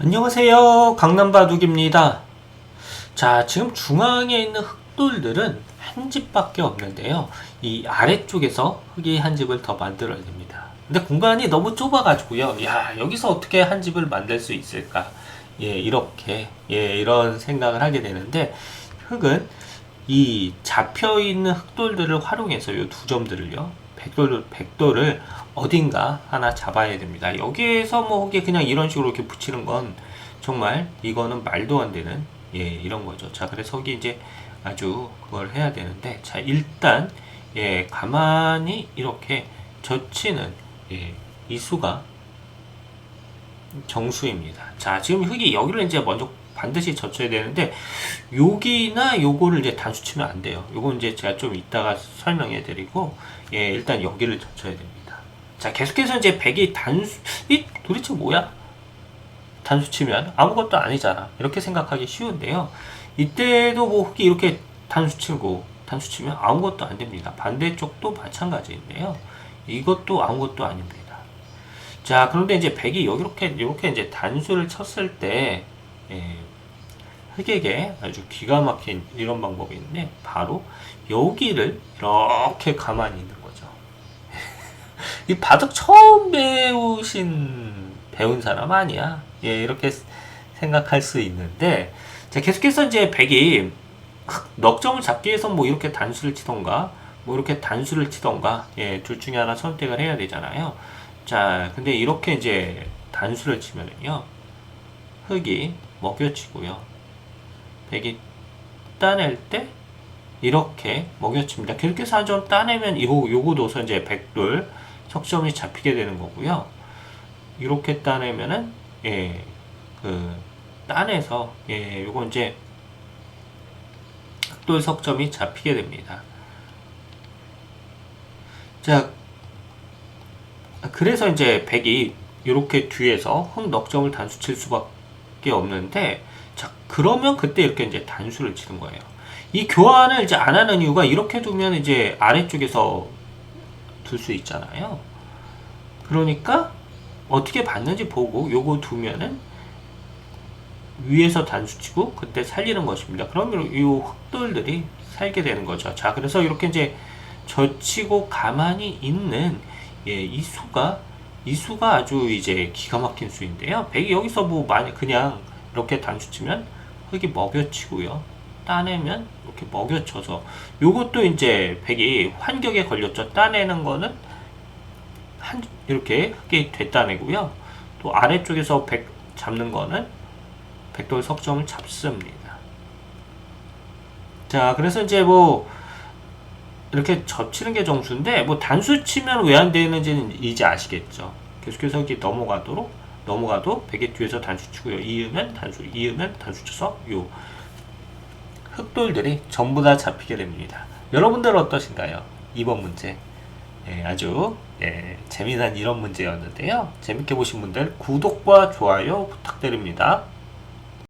안녕하세요. 강남바둑입니다. 자, 지금 중앙에 있는 흑돌들은 한 집밖에 없는데요. 이 아래쪽에서 흙이 한 집을 더 만들어야 됩니다. 근데 공간이 너무 좁아 가지고요. 야, 여기서 어떻게 한 집을 만들 수 있을까? 예, 이렇게, 예, 이런 생각을 하게 되는데, 흙은 이 잡혀 있는 흑돌들을 활용해서 이 두 점들을요, 백돌, 백돌을 어딘가 하나 잡아야 됩니다. 여기에서 뭐 이게 그냥 이런 식으로 이렇게 붙이는 건 정말 이거는 말도 안 되는 예 이런 거죠. 자 그래서 여기 이제 아주 그걸 해야 되는데 자 일단 예 가만히 이렇게 젖히는 예 이수가 정수입니다. 자 지금 흙이 여기를 이제 먼저 반드시 젖혀야 되는데 여기나 요거를 이제 단수 치면 안 돼요. 요건 이제 제가 좀 이따가 설명해 드리고 예 일단 여기를 젖혀야 됩니다. 자, 계속해서 이제 100이 단수, 이 도대체 뭐야? 단수 치면 아무것도 아니잖아. 이렇게 생각하기 쉬운데요. 이때도 뭐 흙이 이렇게 단수 치고 단수 치면 아무것도 안 됩니다. 반대쪽도 마찬가지인데요. 이것도 아무것도 아닙니다. 자, 그런데 이제 100이 이렇게, 이렇게 이제 단수를 쳤을 때, 예, 흑에게 아주 기가 막힌 이런 방법이 있는데, 바로 여기를 이렇게 가만히 있는 거죠. 이 바둑 처음 배우신 배운 사람 아니야. 예, 이렇게 생각할 수 있는데, 자, 계속해서 이제 백이 넉 점을 잡기 위해서 뭐 이렇게 단수를 치던가, 뭐 이렇게 단수를 치던가, 예, 둘 중에 하나 선택을 해야 되잖아요. 자, 근데 이렇게 이제 단수를 치면은요, 흙이 먹여치고요. 백이 따낼 때, 이렇게 먹여칩니다. 계속해서 한 점 따내면 요, 요거도서 이제 백돌, 석점이 잡히게 되는 거고요. 이렇게 따내면은 예, 그 따내서 예, 요거 이제 흑돌 석점이 잡히게 됩니다. 자, 그래서 이제 백이 이렇게 뒤에서 흑 넉점을 단수 칠 수밖에 없는데, 자, 그러면 그때 이렇게 이제 단수를 치는 거예요. 이 교환을 이제 안 하는 이유가 이렇게 두면 이제 아래쪽에서 둘 수 있잖아요. 그러니까 어떻게 받는지 보고 요거 두면은 위에서 단수 치고 그때 살리는 것입니다. 그러면 이 흑돌들이 살게 되는 거죠. 자, 그래서 이렇게 이제 젖히고 가만히 있는 예, 이 수가 이 수가 아주 이제 기가 막힌 수인데요. 백이 여기서 뭐 많이 그냥 이렇게 단수 치면 흙이 먹여치고요. 따내면 이렇게 먹여쳐서 요것도 이제 백이 환격에 걸렸죠. 따내는 거는 한 이렇게 흙이 됐다내고요. 또 아래쪽에서 백 잡는 거는 백돌 석점을 잡습니다. 자, 그래서 이제 뭐 이렇게 접치는 게 정수인데 뭐 단수 치면 왜 안 되는지는 이제 아시겠죠. 계속해서 이렇게 넘어가도록 넘어가도 백의 뒤에서 단수 치고요. 이으면 단수, 이으면 단수 쳐서 요 흑돌들이 전부 다 잡히게 됩니다. 여러분들은 어떠신가요? 2번 문제. 예, 아주 예, 재미난 이런 문제였는데요. 재밌게 보신 분들 구독과 좋아요 부탁드립니다.